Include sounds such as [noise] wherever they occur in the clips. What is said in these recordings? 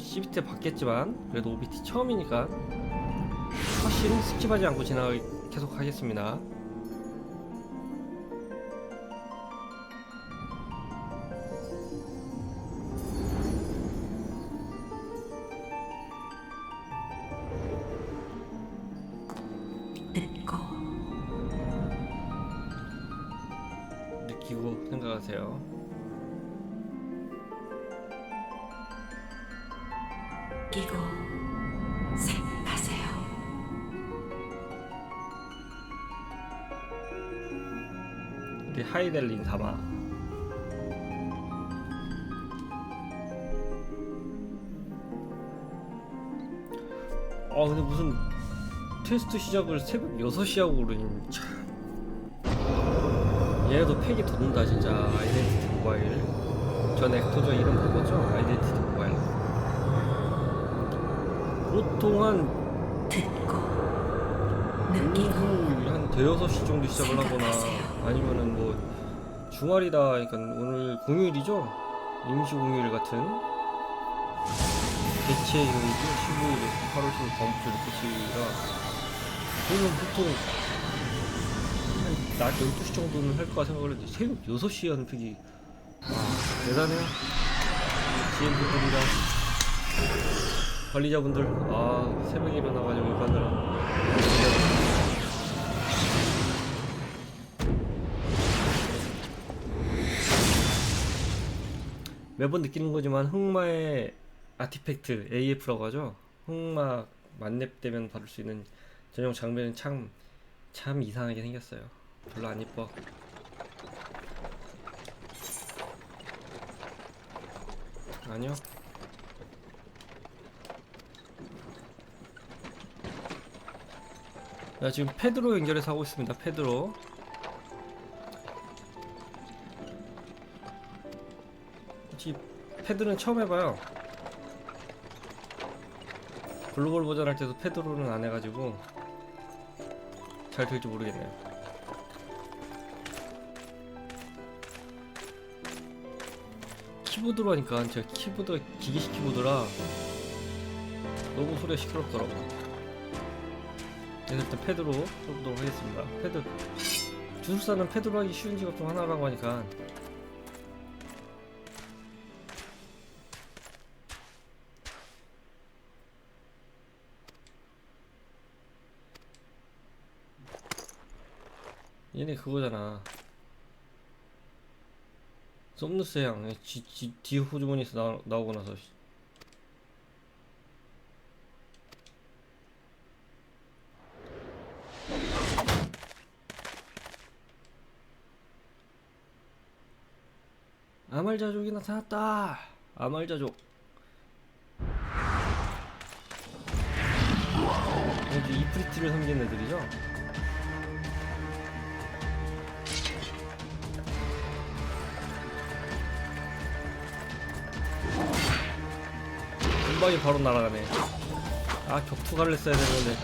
CBT 받겠지만 그래도 OBT 처음이니까 훨씬 스킵하지 않고 지나 계속 하겠습니다. 아 근데 무슨 테스트 시작을 새벽 6시 하고 그러니 참. 얘도 팩이 돋는다 진짜. 아이덴티티 모바일. 전 액터저 이름 바꿨죠? 아이덴티티 모바일. 보통 한 듣고 느끼고 오후 한 대여섯 시 정도 시작을 하거나. 아니면은 뭐 주말이다. 그러니까 오늘 공휴일이죠? 임시 공휴일 같은 개최일이죠 15일 8월 15일 다음부터 개최일이라. 저는 보통 한낮 12시 정도는 할까 생각을 했는데 새벽 6시에 하는 픽이 아 대단해요. GM분들이랑 관리자분들 아 새벽에 일어나가지고 이거 하느라 매번 느끼는 거지만 흑마의 아티팩트 AF라고 하죠. 흑마 만렙되면 받을 수 있는 전용 장비는 참, 참 이상하게 생겼어요. 별로 안 이뻐. 아니요. 나 지금 패드로 연결해서 하고 있습니다. 패드로. 이 패드는 처음 해봐요. 글로벌 버전 할 때도 패드로는 안 해가지고 잘 될지 모르겠네요. 키보드로 하니까 제가 키보드가 기계식 키보드라 너무 소리가 시끄럽더라고. 그래서 일단 패드로 해보도록 하겠습니다. 패드 주술사는 패드로 하기 쉬운 직업 중 하나라고 하니까 얘네 그거잖아. 썸누스 양, 지, 지, 디 호주머니에서 나, 나오고 나서. 씨. 아말자족이 나타났다! 아말자족. 이프리트를 섬긴 애들이죠? 방이 바로 날아가네. 아 격투가를 써야 되는데.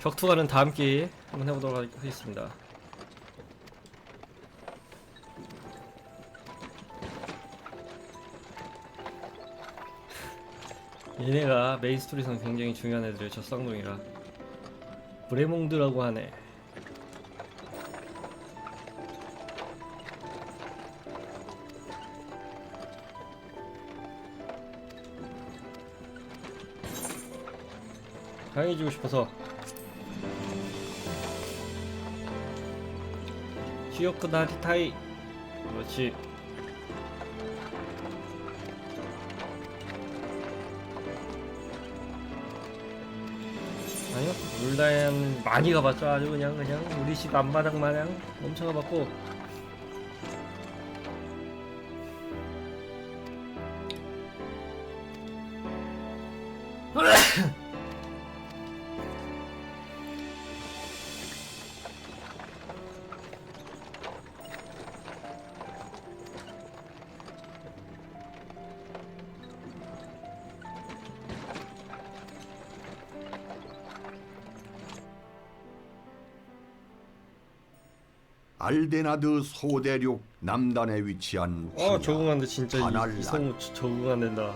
격투가는 다음 기회에 한번 해보도록 하- 하겠습니다. [laughs] 얘네가 메인 스토리상 굉장히 중요한 애들이에요. 저 쌍둥이라. 브레몽드라고 하네. 강해지고 싶어서. 지역구 나리타이. 그렇지. 아니요 물단 많이 가봤죠. 아주 그냥 그냥 우리 집 앞마당 마냥 엄청 가봤고. 으악! 알데나드 소대륙 남단에 위치한 어 황야, 적응하는데 진짜 이, 바날란. 이 성우 저- 적응 안 된다.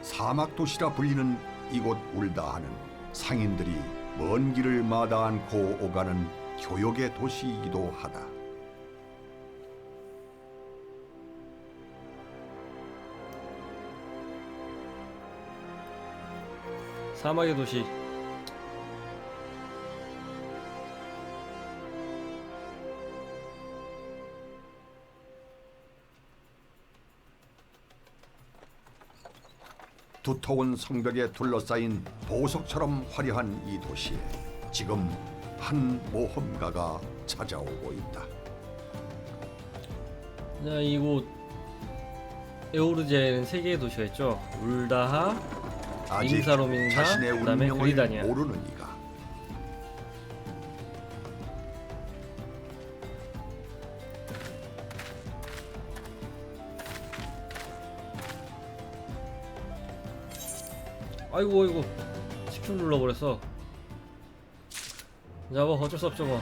사막 도시라 불리는 이곳 울다하는 상인들이 먼 길을 마다 않고 오가는 교역의 도시이기도 하다. 사막의 도시. 두터운 성벽에 둘러싸인 보석처럼 화려한 이 도시에 지금 한 모험가가 찾아오고 있다. 자 이곳 에오르제는 세 개의 도시가 있죠. 울다하, 아직 자신의 그다음에 운명을 그리다니아. 모르는 이가 아이고 아이고 10초 눌러버렸어. 자뭐 어쩔 수 없죠 뭐.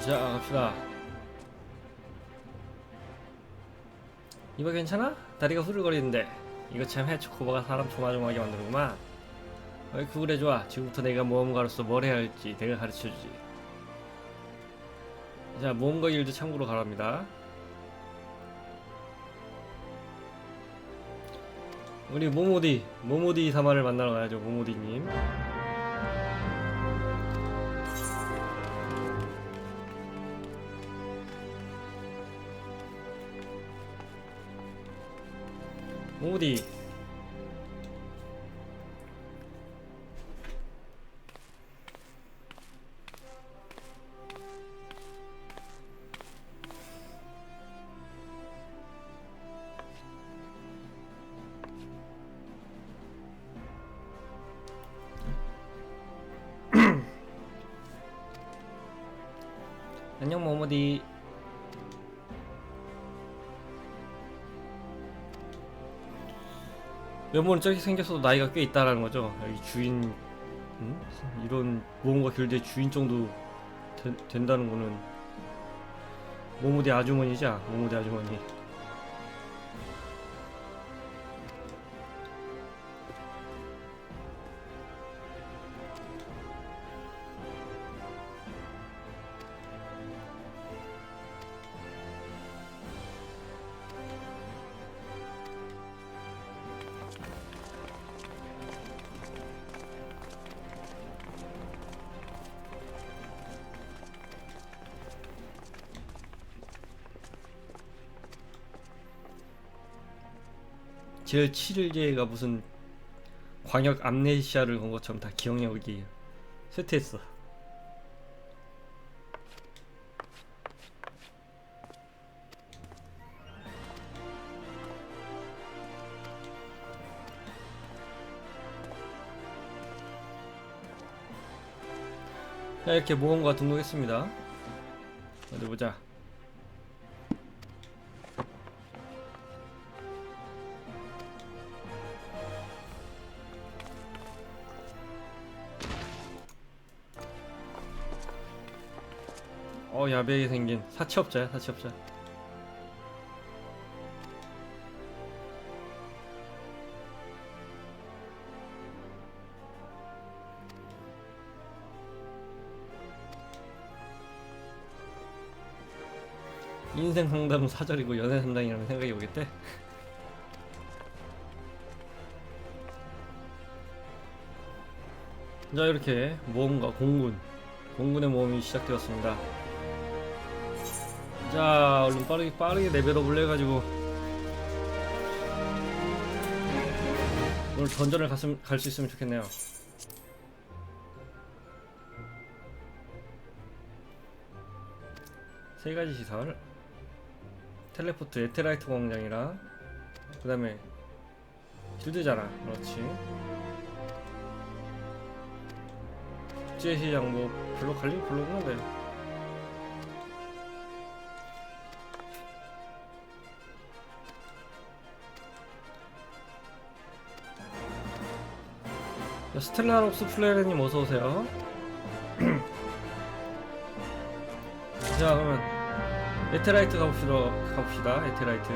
자 갑시다. 이거 괜찮아? 다리가 후들거리는데 이거 참 해초코바가 사람 조마조마하게 만드는구만. 어이 그래 좋아. 지금부터 내가 모험가로서 뭘 해야 할지 내가 가르쳐주지. 자 모험가 일도 참고로 가랍니다. 우리 모모디 모모디 사마를 만나러 가야죠 모모디님. 모모디 안녕 모모디. 외모는 저렇게 생겼어도 나이가 꽤 있다라는 거죠? 여기 주인 음? 이런 모험가 길드의 주인 정도 된- 된다는 거는 모모디 아주머니자 모모디 아주머니 제일 7일제가 무슨 광역 암네시아를 건 것처럼 다 기억력이 쇠퇴했어. 자 이렇게 모험가 등록했습니다. 어디 보자. 야비하게 생긴 사채업자야 사채업자. 인생 상담은 사절이고 연애 상담이라면 생각이 오겠대? [laughs] 자 이렇게 모험가 공군. 공군의 모험이 시작되었습니다 자 얼른 빠르게 빠르게 레벨업을 해가지고. 오늘 던전을 갈수 있으면 좋겠네요. 세 가지 시설. 텔레포트 에테라이트 광장이랑 그 다음에 길드잖아 그렇지. 국제시 장 뭐 별로 갈일 별로 없는데 스텔라록스 플레레님 어서 오세요. [clears throat] 자 그러면 에테라이트 가봅시다. 가봅시다. 에테라이트.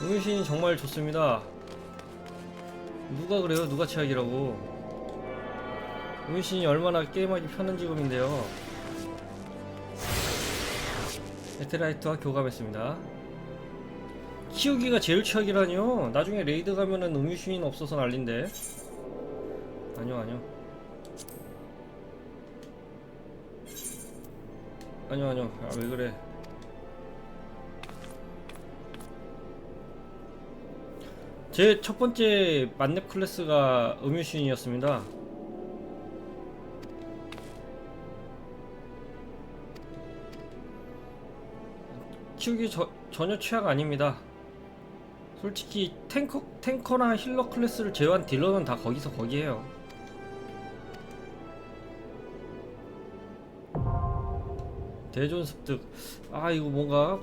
응유신이 정말 좋습니다. 누가 그래요? 누가 최악이라고? 응유신이 얼마나 게임하기 편한 직업인데요. 에테라이트와 교감했습니다. 키우기가 제일 최악이라뇨. 나중에 레이드 가면은 음유신이 없어서 난린데. 아니요, 아니요. 아니요, 아니요. 아, 왜 그래. 제 첫 번째 만렙 클래스가 음유신이었습니다. 키우기 저, 전혀 최악 아닙니다. 솔직히 탱커 탱커나 힐러 클래스를 제외한 딜러는 다 거기서 거기에요. 대존 습득. 아 이거 뭔가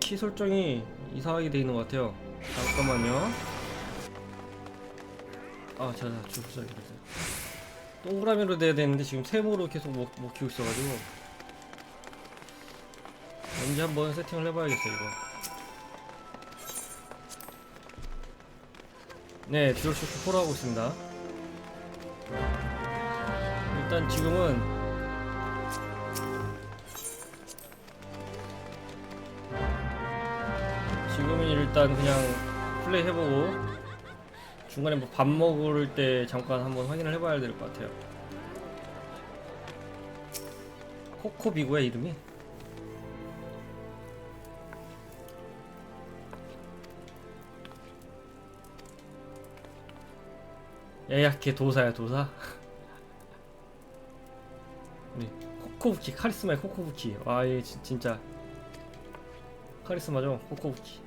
키 설정이 이상하게 돼 있는 것 같아요. 잠깐만요. 아, 자, 자, 주부자 그러세요. 동그라미로 돼야 되는데 지금 세모로 계속 못, 못 키우고 있어가지고 언제 한번 세팅을 해봐야겠어 이거. 네, 듀얼쇼크 4로 하고 있습니다. 일단 지금은 지금은 일단 그냥 플레이 해보고 중간에 뭐 밥 먹을 때 잠깐 한번 확인을 해봐야 될 것 같아요. 코코비고야 이름이? 예약해 도사야 도사. 우리 코코부키 카리스마의 코코부키. 와얘 진짜 카리스마죠 코코부키.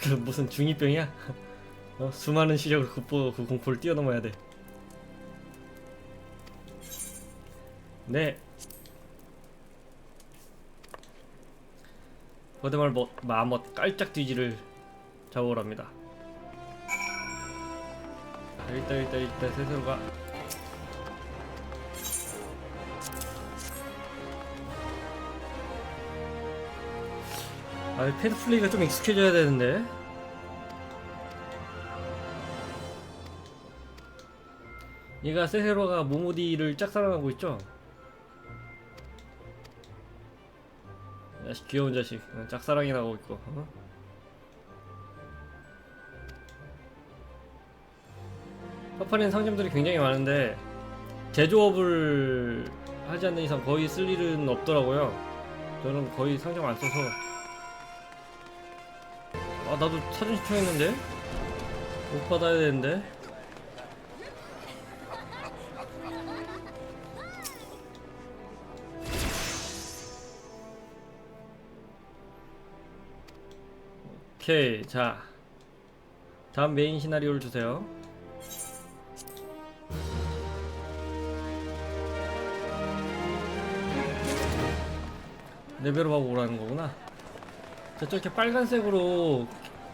그 [laughs] 무슨 중이병이야? 어, 수많은 시력을 극복하고 그 공포를 뛰어넘어야 돼. 네. 거대말 뭐, 마멋 깔짝 뒤지를 잡아오랍니다. 자, 일단 일단 일단 세세로 가. 아, 패드 플레이가 좀 익숙해져야 되는데. 얘가 세세로가 모모디를 짝사랑하고 있죠? 귀여운 자식. 어, 짝사랑이나 하고 있고 어? 파파린 상점들이 굉장히 많은데 제조업을 하지 않는 이상 거의 쓸 일은 없더라고요. 저는 거의 상점 안 써서. 아 나도 사진 신청했는데? 못 받아야 되는데 오케이 자. 다음 메인 시나리오를 주세요. 레벨업하고 오라는 거구나. 자 저렇게 빨간색으로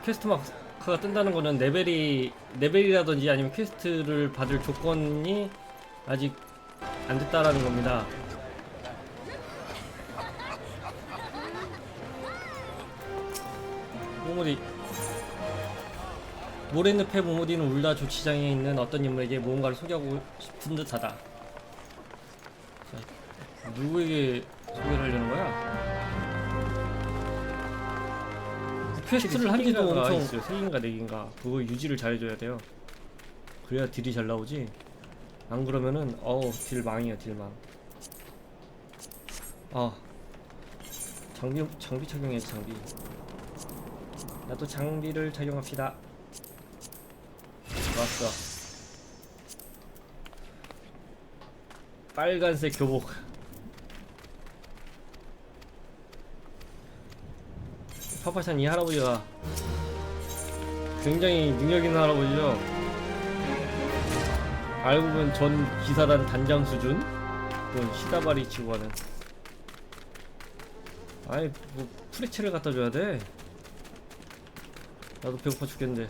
퀘스트 마크가 뜬다는 거는 레벨이 레벨이라든지 아니면 퀘스트를 받을 조건이 아직 안 됐다라는 겁니다 모모디 모래늪의 모모디는 울다 조치장에 있는 어떤 인물에게 무언가를 소개하고 싶은 듯하다. 자, 누구에게 소개를 하려는 거야? 퀘스트를 한 지도 엄청 있어요. 세 개인가 네 개인가 그거 유지를 잘해줘야 돼요. 그래야 딜이 잘 나오지. 안 그러면은 어우 딜 망이야 딜 망. 아 장비 장비 착용해 장비. 나도 장비를 착용합시다. 왔어. 빨간색 교복. 파파산 이 할아버지가 굉장히 능력 있는 할아버지죠. 알고 보면 전 기사단 단장 수준? 그건 시다바리 치고 가는. 아이, 뭐, 프레체를 갖다 줘야 돼. 나도 배고파 죽겠는데.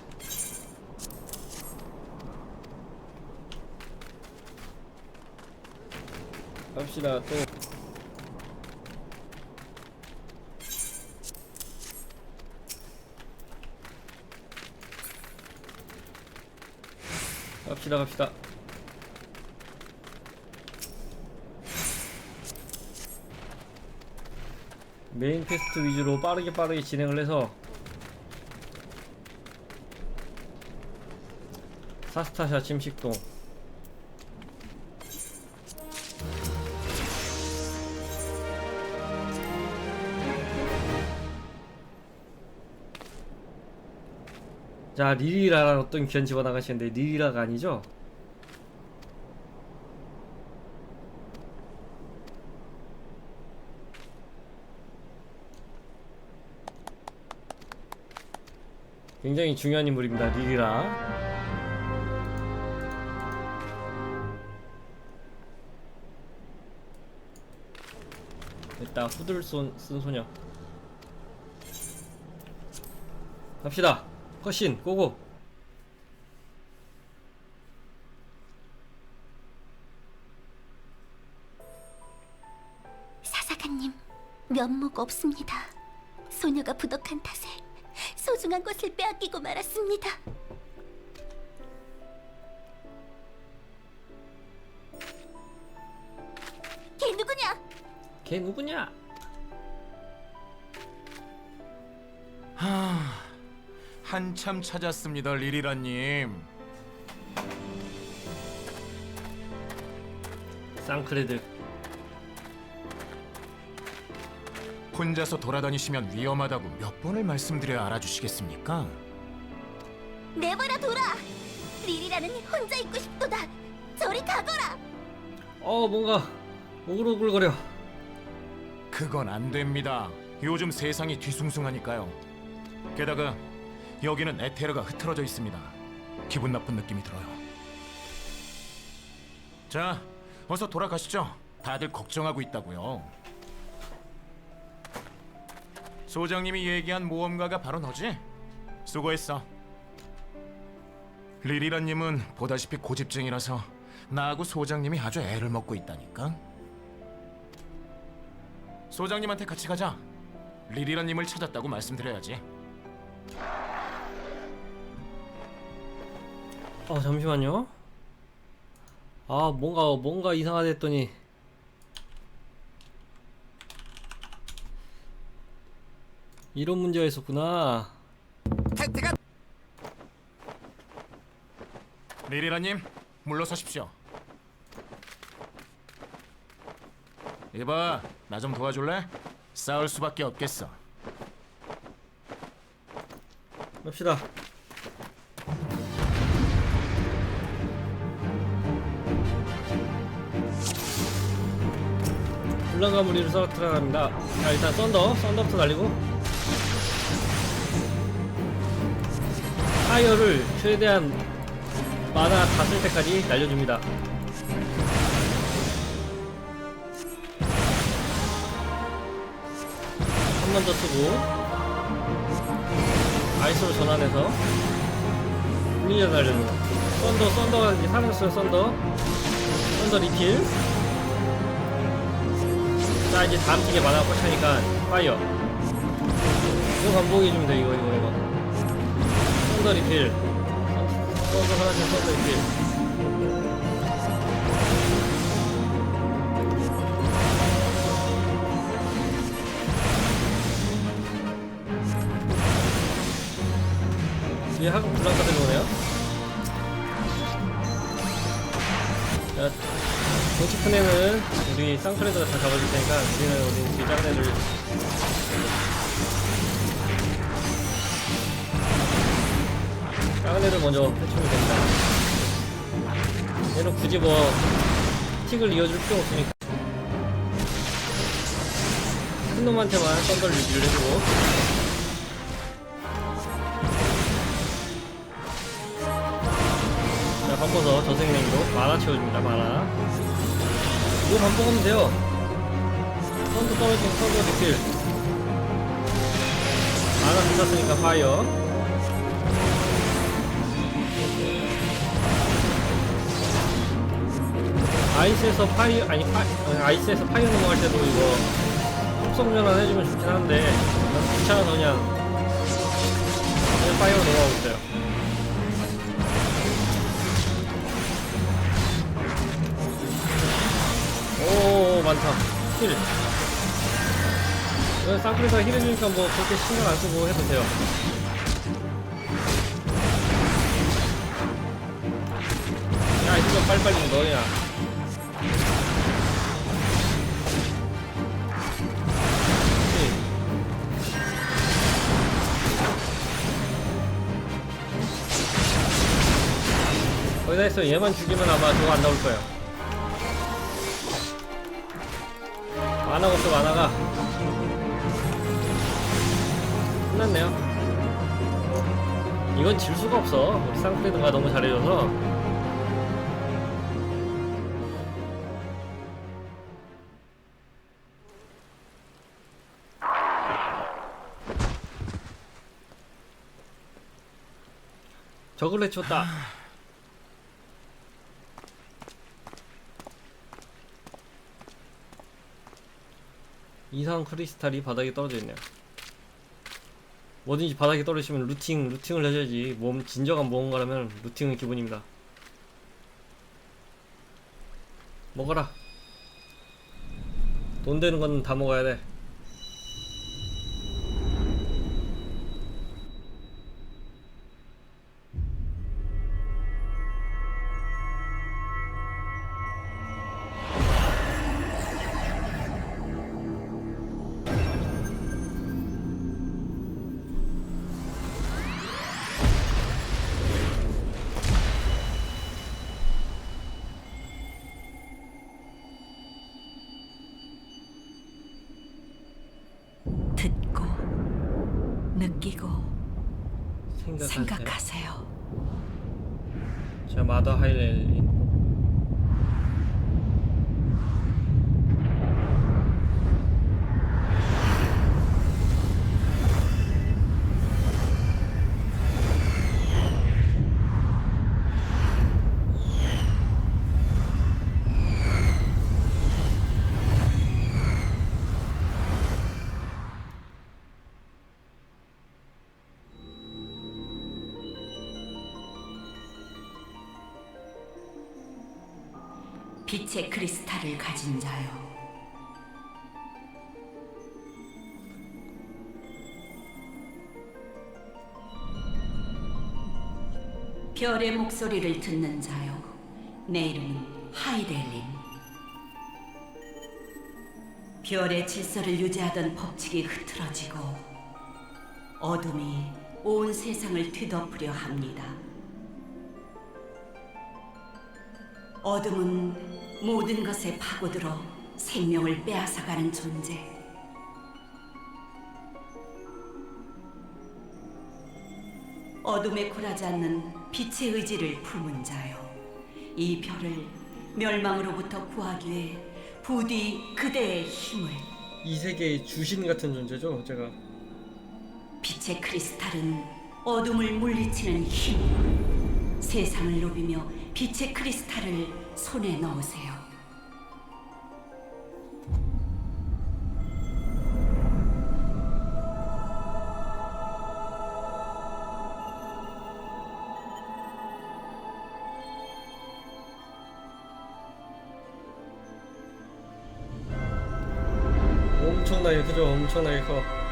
갑시다, 또. 갑시다 갑시다 메인 퀘스트 위주로 빠르게 빠르게 진행을 해서 사스타샤 침식동 자 리리라라는 어떤 귀한 집어나가시는데 리리라가 아니죠? 굉장히 중요한 인물입니다 리리라 됐다 후들 쏜, 쓴 소녀 갑시다 컷신 고고 사사가님, 면목 없습니다. 소녀가 부덕한 탓에 소중한 것을 빼앗기고 말았습니다. 걔 누구냐 하, 한참 찾았습니다, 리리라님. 쌍크레드 혼자서 돌아다니시면 위험하다고 몇 번을 말씀드려야 알아주시겠습니까? 내버려 둬라. 리리라는 혼자 있고 싶도다. 저리 가거라. 어 뭔가 오글오글거려 그건 안 됩니다. 요즘 세상이 뒤숭숭하니까요. 게다가 여기는 에테르가 흐트러져 있습니다. 기분 나쁜 느낌이 들어요. 자, 어서 돌아가시죠. 다들 걱정하고 있다고요. 소장님이 얘기한 모험가가 바로 너지? 수고했어. 리리라님은 보다시피 고집쟁이라서 나하고 소장님이 아주 애를 먹고 있다니까. 소장님한테 같이 가자. 리리라님을 찾았다고 말씀드려야지. 어 잠시만요 아 뭔가 뭔가 이상하다 했더니 이런 문제가 있었구나 리리라님, 물러서십시오. 이봐, 나 좀 도와줄래? 싸울 수밖에 없겠어. 갑시다 불난가 무리를 썰어 들어갑니다 자 일단 썬더 썬더부터 날리고 타이어를 최대한 마나 다쓸 때까지 날려줍니다 더 쓰고 아이스로 전환해서 분리자 날려줘 썬더 썬더가 이제 사라졌어요 썬더. 썬더 리필. 자 이제 다음 기계 만화 꽂히니까 파이어. 이거 반복해주면 돼 이거 이거 이거. 썬더 리필. 썬더 사라진 썬더 리필 뒤에 한국 블랑카 들어오네요. 자 도치프네는 우리 쌍크레드가 다 잡아줄 테니까 우리는 우리 작은 애들 먼저 해치우면 됩니다. 얘는 굳이 뭐 틱을 이어줄 필요 없으니까. 큰 놈한테만 썬더를 유지를 해주고 바꿔서 저생명으로 만화 채워줍니다 만화. 이거 반복하면 돼요. 선두 떨어지고 선두 리필 만화 붙었으니까 파이어 아이스에서 파이 아니 파 아이스에서 파이어 넘어갈 때도 이거 속성 전환 해주면 좋긴 한데 난 귀찮아서 그냥 그냥 파이어 넘어가고 있어요. 오 많다 힐. 이거 쌍프리가 힐해주니까 뭐 그렇게 신경 안 쓰고 해도 돼요. 야 이거 빨리빨리 좀 넣어야. 거의 다 했어. 얘만 죽이면 아마 저거 안 나올 거예요. 만화가 없어, 만화가. 끝났네요. 이건 질 수가 없어. 우리 쌍프레드가 너무 잘해줘서. 적을 해쳤다. 이상 크리스탈이 바닥에 떨어져 있네요. 뭐든지 바닥에 떨어지면 루팅, 루팅을 해줘야지. 몸, 진정한 무언가라면 루팅은 기본입니다. 먹어라. 돈 되는 건 다 먹어야 돼. 생각하세요. 자, 마더 하이렐 빛의 크리스탈을 가진 자요. 별의 목소리를 듣는 자요. 내 이름은 하이델린. 별의 질서를 유지하던 법칙이 흐트러지고 어둠이 온 세상을 뒤덮으려 합니다. 어둠은 모든 것에 파고들어 생명을 빼앗아가는 존재. 어둠에 굴하지 않는 빛의 의지를 품은 자요. 이 별을 멸망으로부터 구하기 위해 부디 그대의 힘을 이 세계의 주신 같은 존재죠, 제가. 빛의 크리스탈은 어둠을 물리치는 힘. 세상을 높이며 빛의 크리스탈을 손에 넣으세요. 엄청나게 크죠, 엄청나게 커.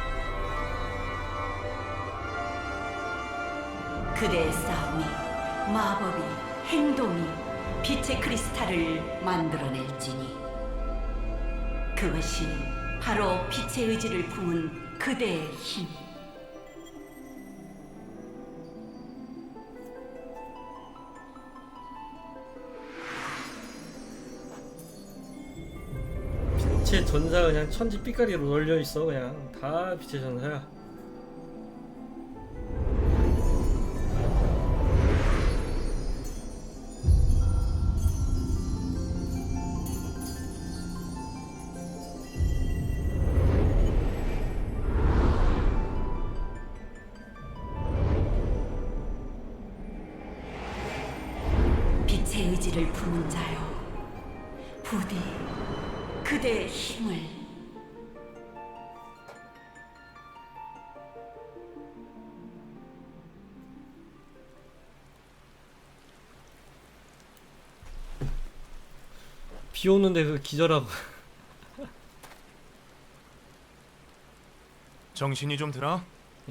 의 의지를 품은 그대의 힘. 빛의 전사 그냥 천지 삐까리로 널려 있어, 그냥. 다 빛의 전사야. 의지를 품은 자여 부디 그대의 힘을 비 오는데 그 기절하고 정신이 좀 들어?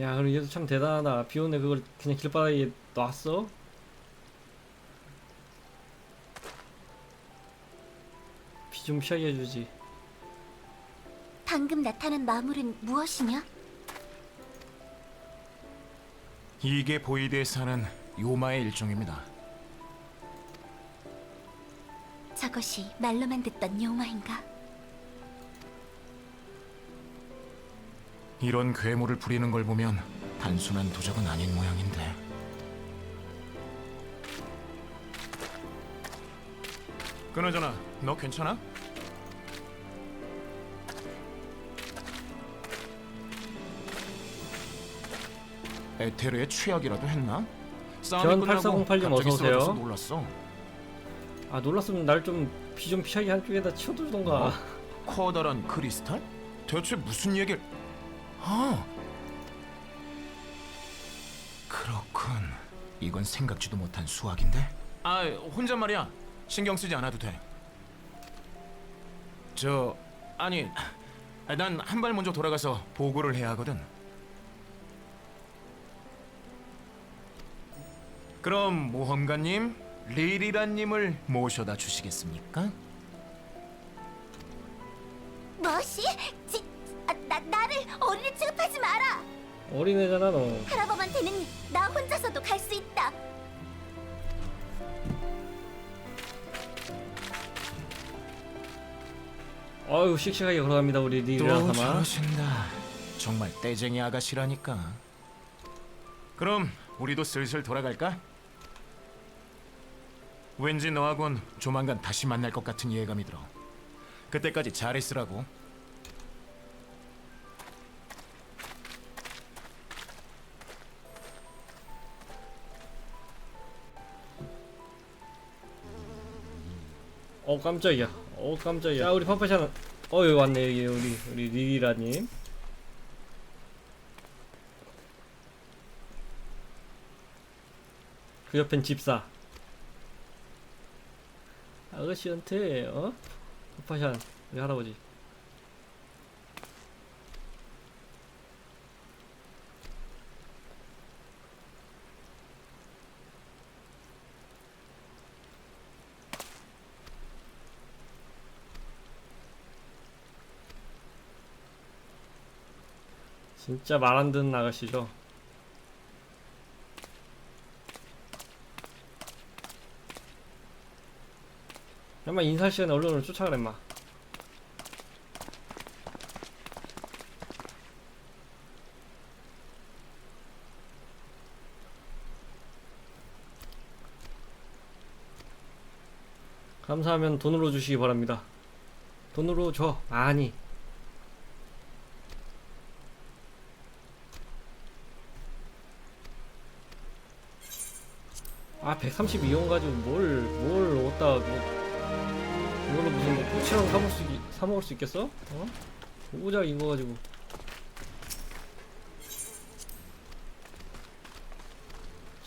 야 그럼 얘도 참 대단하다 비 오는데 그걸 그냥 길바닥에 놨어? 비좀 피하게 해주지 방금 나타난 마물은 무엇이냐? 이게 보이드에 사는 요마의 일종입니다. 저것이 말로만 듣던 요마인가? 이런 괴물을 부리는 걸 보면 단순한 도적은 아닌 모양인데. 그나저나 너 괜찮아? 에테르의 취약이라도 했나? 싸움이 전 끝나고 8408님 갑자기 어서 오세요. 쓰러져서 놀랐어. 아 놀랐으면 날좀비좀 피하게 한쪽에다 치워두던가 [laughs] 어? 커다란 크리스탈? 대체 무슨 얘기를? 아, 그렇군. 이건 생각지도 못한 수학인데. 아, 혼자 말이야. 신경 쓰지 않아도 돼. 저 아니, 난 한 발 먼저 돌아가서 보고를 해야 하거든. 그럼 모험가님, 리리라님을 모셔다 주시겠습니까? 무엇이? 지, 아, 나, 나를 어린이 취급하지 마라! 어린애잖아 너 할아범한테는 나 혼자서도 갈 수 있다. 아유 씩씩하게 걸어갑니다 우리 리리라 또 사마 저러신다. 정말 떼쟁이 아가씨라니까. 그럼 우리도 슬슬 돌아갈까? 왠지 너하곤 조만간 다시 만날 것 같은 예감이 들어. 그때까지 잘 있으라고. 어 깜짝이야. 어 깜짝이야. 자 우리 파파샤는 어 여기 왔네 여기 우리 우리 리리라님. 그 옆엔 집사 아저씨한테 어? 파파샤 우리 할아버지 진짜 말 안 듣는 아가씨죠 엄마 인사 시간에 얼른 얼른 쫓아가래 마. 감사하면 돈으로 주시기 바랍니다. 돈으로 줘. 많이 아 132원 가지고 뭘뭘 얻다 뭐 이걸로 무슨 뭐 꼬치랑 사 먹을 수 있- 사 먹을 수 있겠어? 어? 오자 이거 가지고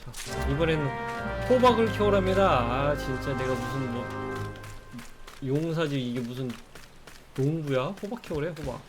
자 이번에는 호박을 키워랍니다 아 진짜 내가 무슨 뭐 용사지 이게 무슨 농부야? 호박 키우래 호박